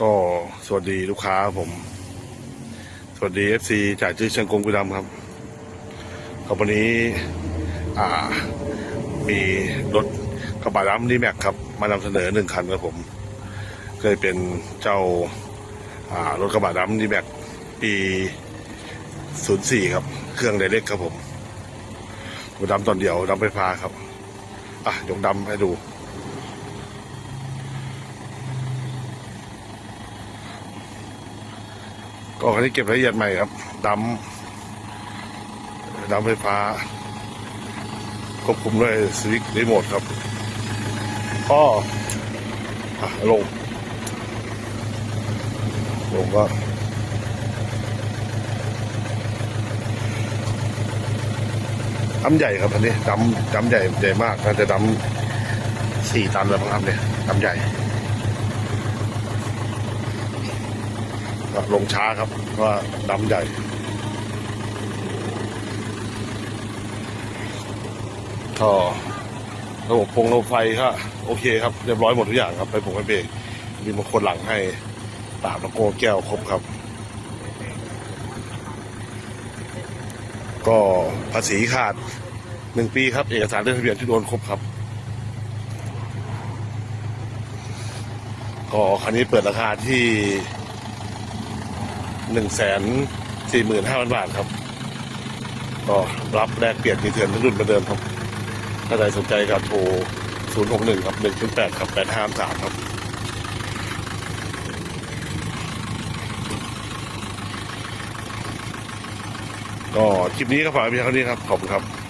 ก็สวัสดีลูกค้าผม สวัสดีเอฟซีจ่ายจื้อเชียงกงกุดำครับครับวันนี้อ่า มีรถกระบะดำดีแม็กครับ มานำเสนอหนึ่งคันครับผม เคยเป็นเจ้า อ่ารถกระบะดำดีแม็กปี04ครับ เครื่องไดเล็กครับผมหัวดำตอนเดียวดำไฟฟ้าครับ อะ ยกดำให้ดู ก็คันนี้เก็บละเอียดใหม่ครับดำดำไฟฟ้าควบคุมด้วยสวิตช์รีโมทครับก็อะลง ลงก็ดำใหญ่ครับอันนี้ดำดำใหญ่ใหญ่มากน่าจะดำสี่ตันแล้วมั้งครับเนี่ยดำใหญ่ ก็ลงช้าครับเพราะว่าดำใหญ่ท่อระบบพงระบบไฟก็โอเคครับเรียบร้อยหมดทุกอย่างครับ ไปผมไปเบรกมีบางคนหลังให้ตามแล้วโกแก้วครบครับ ก็ภาษีขาดหนึ่งปีครับ เอกสารเรื่องทะเบียนที่โดนครบครับ ก็คันนี้เปิดราคาที่ หนึ่งแสนสี่หมื่นห้าพันบาทครับ ก็รับแลกเปลี่ยนมีเถื่อนรุ่นประเดิมครับ ถ้าใครสนใจก็โทรศูนย์หกหนึ่งครับหนึ่งถึงแปดครับแปดห้าสามครับก็คลิปนี้ก็ฝากไว้เพียงเท่านี้ครับ ขอบคุณครับ